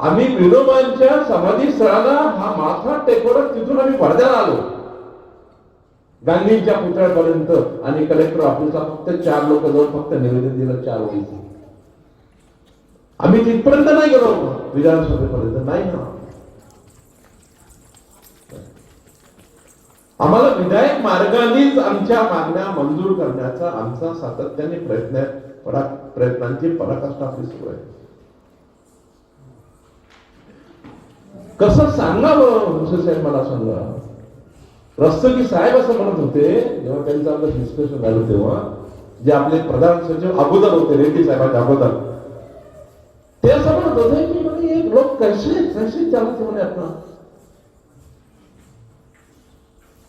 आम्ही विनोबांच्या समाधी स्थळाला हा माथा टेकवत तिथून आम्ही वर्ध्याला आलो. गांधींच्या पुतळ्यापर्यंत आणि कलेक्टर ऑफिसला फक्त चार लोक जाऊन फक्त निवेदन दिलं चार ओळीचं आम्ही तिथपर्यंत नाही गेलो. विधानसभेपर्यंत नाही ना. आम्हाला विधायक मार्गानेच आमच्या मागण्या मंजूर करण्याचा आमचा सातत्याने प्रयत्न परा प्रयत्नांची पराकाष्ठा आपली सुरू आहे. कसं सांगावं? हुसे साहेब मला सांगा. रस्तगी साहेब असं म्हणत होते जेव्हा त्यांचं आपलं डिस्कशन झालं तेव्हा जे आपले प्रधान सचिव अगोदर होते रेड्डी साहेबांच्या अगोदर. ते असं म्हणत होते की म्हणजे म्हणे एक लोक कैसे कैसे चालते म्हणे आपण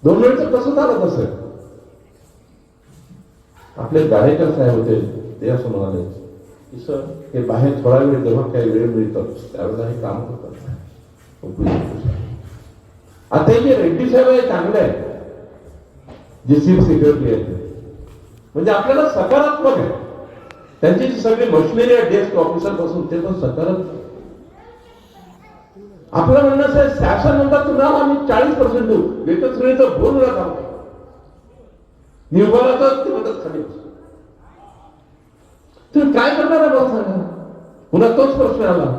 दोन वेळचं कसं झालं असेल आपले गाडेकर साहेब होते ते असं म्हणाले की सर हे बाहेर थोडा वेळ जेव्हा काही वेळ मिळतो त्यावेळेला हे काम करतात आता हे जे रेड्डी साहेब आहे चांगले आहेत. जे चीफ सिक्युरिटी आहे म्हणजे आपल्याला सकारात्मक आहे त्यांची जी सगळी मशिनरी आहे डेस्क ऑफिसरपासून ते पण सकारात्मक आपलं म्हणणं असं आहे शासन म्हणतात तुम्हाला आम्ही चाळीस पर्सेंट देऊ. एकच श्रेणीचं बोल नका. निर्भराचं ते म्हणतात खाली तुम्ही काय करणार आहे मला सांगा. पुन्हा तोच प्रश्न आला.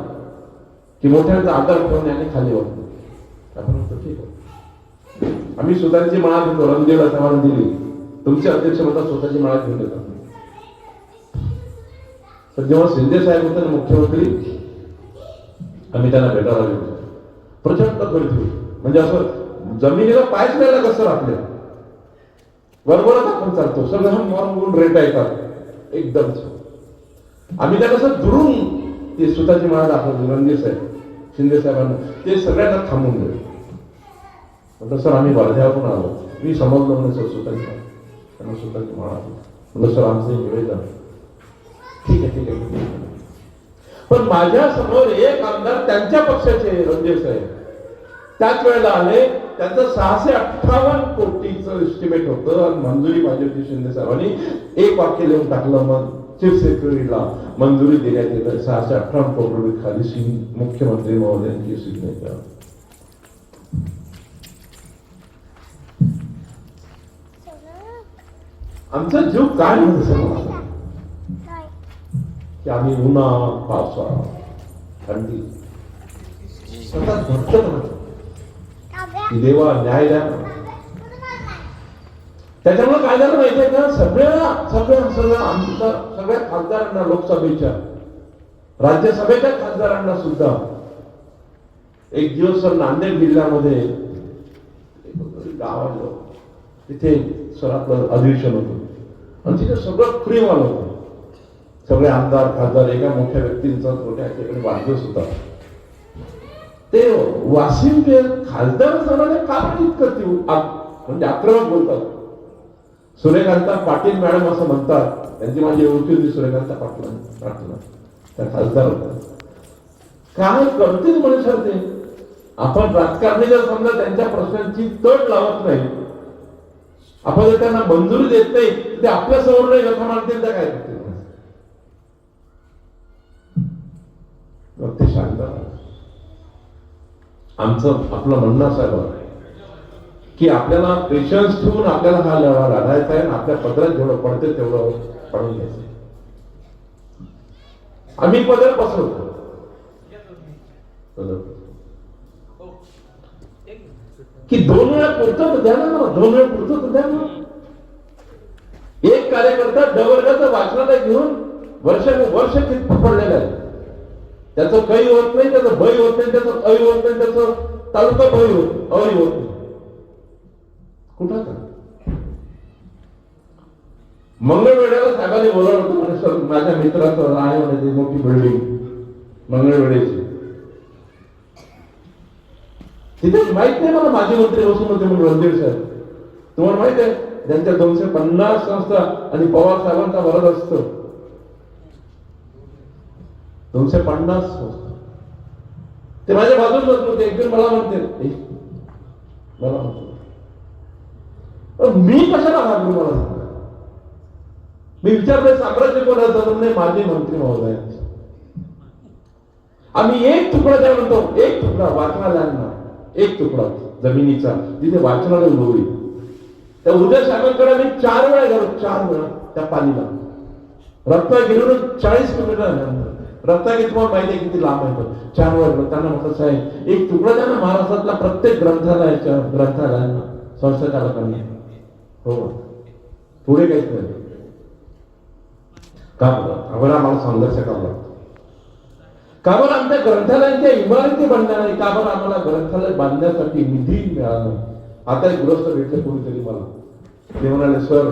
की मोठ्यांचा आदर ठेवणे आणि खाली वाटतो आपण म्हणतो ठीक आहे. आम्ही स्वतःची माळा घेतो रणदेव समाधान दिली. तुमचे अध्यक्ष म्हणतात स्वतःची माळा घेऊन देतात तर जेव्हा शिंदे साहेब होते ना मुख्यमंत्री आम्ही त्यांना भेटायला गेलो. प्रचंड गर्दी. म्हणजे असं जमिनीला पायच द्यायला कसं आपल्या. बरोबरच आपण चालतो. सगळं मॉर्म म्हणून रेटा येतात एकदम. आम्ही त्या कसं दुरून ते स्वतःची माळा दाखवतो रणजीत साहेब. शिंदे साहेबांना. ते सगळ्यांना थांबून गेले. म्हटलं सर आम्ही वर्ध्यावरून आलो. मी समजलो म्हणजे सर स्वतःची त्यांना स्वतःची माळा म्हटलं सर आमचं निवेदन ठीक आहे. ठीक आहे ठीक आहे. पण माझ्यासमोर एक आमदार त्यांच्या पक्षाचे रणजीत साहेब. त्याच वेळेला आले. त्यांचं सहाशे अठ्ठावन्न कोटीचं एस्टिमेट होतं. आणि मंजुरी भाजपची शिंदे साहेबांनी. एक वाक्य लिहून टाकलं मग. चीफ सेक्युरिटीला मंजुरी देण्यात येत. सहाशे अठरा कोटी खाली सिंग मुख्यमंत्री महोदयांची सिग्नेचर आमचा जीव काय म्हणतो की आम्ही उन्हा पावसाळा थंडी सतत भक्त राहतो देवा न्याय द्या त्याच्यामुळे काय झालं माहितीये का? सगळ्या सगळ्या सगळ्या आमच्या सगळ्या खासदारांना लोकसभेच्या राज्यसभेच्या खासदारांना सुद्धा एक दिवस सर नांदेड जिल्ह्यामध्ये गावात तिथे सर आपलं अधिवेशन होतं. आणि तिथे सगळं फ्री वाल होतं. सगळे आमदार खासदार एका मोठ्या व्यक्तींचा मोठ्या याच्याकडे वाढदिवस होता. ते वाशिमचे खासदार सणाने का इतकं म्हणजे आक्रमक बोलतात. सूर्यकांता पाटील मॅडम असं म्हणतात. त्यांची माझी ओळखी होती सूर्यकांता पाटील प्रार्थना. त्या खासदार होत्या. काय करतील म्हणे सर ते? आपण राजकारणी जर समजा त्यांच्या प्रश्नांची तट लावत नाही आपण जर त्यांना मंजुरी देत नाही ते आपल्यासमोर नाही गप्पा मारतील तर काय करतील? मग ते शांत आमचं आपलं म्हणणं असं की आपल्याला पेशन्स ठेवून आपल्याला हा लढा लढायचा आहे आणि आपल्या पदरात जेवढं पडते तेवढं पडून घ्यायचं आम्ही पदर. पसरवतो की दोन वेळा पुरतं तर द्या ना दोन वेळा पुरतं तर द्या ना. एक कार्यकर्ता डवर्गाचं वर्गाचं वाचनालय घेऊन वर्ष वर्ष कित पडलेलं आहे. त्याचं काही होत नाही त्याचं भय होत नाही त्याचं अय होत नाही त्याचं तालुका भय होत अय होत नाही. कुठं? मंगळवेड्याला साहेबांनी बोलावलं होतं म्हणे सर माझ्या मित्राचं आहे म्हणे ती मोठी बिल्डिंग मंगळवेड्याची तिथे माहीत नाही मला माजी मंत्री बसून होते म्हणून रणधीर साहेब. तुम्हाला माहीत आहे त्यांच्या दोनशे पन्नास संस्था आणि पवार साहेबांचा वरद असतो. दोनशे पन्नास संस्था. ते माझ्या बाजूला बसले होते एक दिवस मला म्हणते मला म्हणतो. "अ, मी कशाला घाबरू मला मी विचारले साम्राज्य कोणाचं? म्हणजे माझे मंत्री महोदय. आम्ही एक तुकडा द्या म्हणतो एक तुकडा वाचनालयांना एक तुकडा जमिनीचा. तिथे वाचनालय उभं होईल त्या उदय साहेबांकडे मी चार वेळा गेलो चार वेळा त्या पालीला. रत्नागिरीवरून चाळीस किलोमीटर आहे रत्नागिरी तुम्हाला माहिती आहे किती लांब आहे तो. चार वेळा त्यांना म्हटलं साहेब एक तुकडा द्या ना महाराष्ट्रातल्या प्रत्येक ग्रंथालयाच्या ग्रंथालयांना संस्थाचालकांनी हो. पुढे काहीच नाही का बरं? आम्हाला आम्हाला संघर्ष करावा लागतो. का बरं? आमच्या ग्रंथालयांच्या इमारती बांधल्या नाही का बरं आम्हाला ग्रंथालय बांधण्यासाठी निधी मिळाला? नाही आता एक गृहस्थ भेटले कोणीतरी मला. ते म्हणाले सर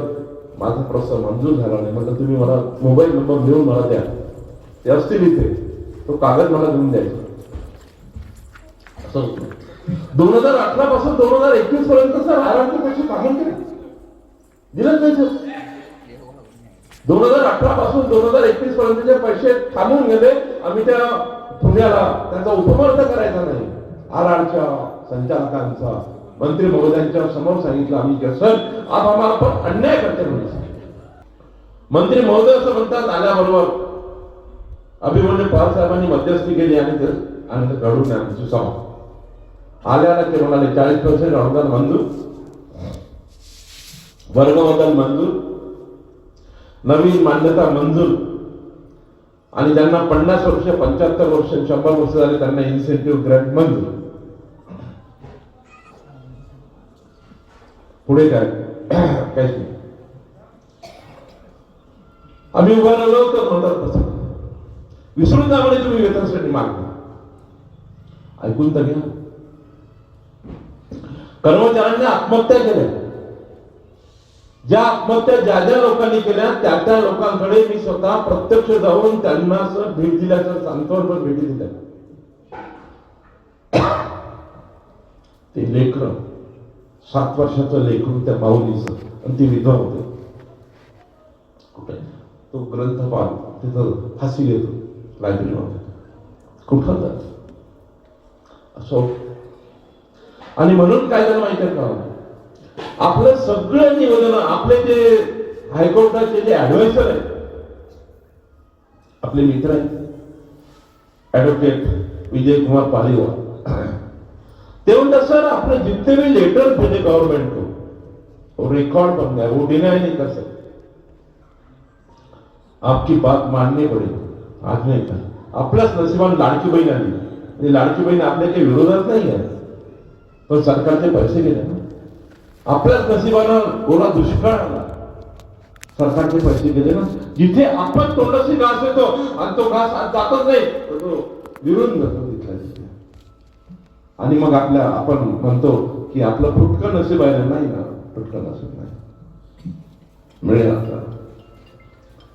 माझा प्रस्ताव मंजूर झाला नाही. म्हटलं तुम्ही मला मोबाईल नंबर देऊन मला द्या. ते असतील इथे. तो कागद मला देऊन द्यायचा. असं दोन हजार अठरा पासून दोन हजार एकवीस पर्यंत सर आरामचे कामं केले दिलंच नाही दोन हजार अठरा पासून दोन हजार एकवीस पर्यंतचे पैसे थांबून गेले. आम्ही त्या पुण्याला त्यांचा उपमर्थ करायचा नाही. आर आरच्या संचालकांचा मंत्री महोदयांच्या समोर सांगितलं आम्ही की सर आप आम्हाला पण अन्याय करते म्हणजे मंत्री महोदय असं म्हणतात आल्याबरोबर. अभिमन्यू पवार साहेबांनी मध्यस्थी केली आणि ते आणि ते घडून आमची सभा आल्याला ते म्हणाले चाळीस पर्सेंट अनुदान मंजूर वर्गबदल मंजूर नवीन मान्यता मंजूर. आणि ज्यांना पन्नास वर्ष पंच्याहत्तर वर्ष शंभर वर्ष झाले त्यांना इन्सेंटिव्ह ग्रँट मंजूर. पुढे काय? काहीच नाही आम्ही उभा राहिलो तर म्हणतात तसं विसरून जा म्हणे तुम्ही वेतनासाठी मागता ऐकून तर घ्या. कर्मचाऱ्यांनी आत्महत्या केल्या. ज्या आत्महत्या ज्या ज्या लोकांनी केल्या त्या त्या लोकांकडे मी स्वतः प्रत्यक्ष जाऊन त्यांना असं भेट दिल्याचं सांत्वन भेटी दिल्या ते लेकर सात वर्षाचं लेखन त्या माऊलीचं आणि ती विधवा होते. कुठे? तो ग्रंथपाल तिथं फाशी घेतो लायब्ररीमध्ये. कुठं जात? असो. आणि म्हणून काय झालं माहिती आहे का? आपलं सगळं निवेदन आपले जे हायकोर्टाचे जे ऍडवायझर आहेत आपले मित्र आहेत. ऍडव्होकेट विजय कुमार पालिवा ते म्हणतात सर आपलं जितने भी लेटर भेजे गवर्नमेंट को रिकॉर्ड बन गया वो डिनाई नहीं कर सकते. आपकी बात माननी पडेल. आज नाही का आपल्याच नशिबाने लाडकी बहीण आली. लाडकी बहीण आपल्या काही विरोधात नाही आहे. पण सरकारचे पैसे गेले. ना आपल्याच नशिबानं ओला दुष्काळ आला. सरकारचे पैसे गेले ना. जिथे आपण तोंडाशी घास येतो आणि तो घास आज जातच नाही तर तो विरून जातो तिथल्या आणि मग आपल्या आपण म्हणतो की आपलं फुटकं नशीब आहे नाही ना फुटकं नशीब नाही. मिळेल आपल्याला.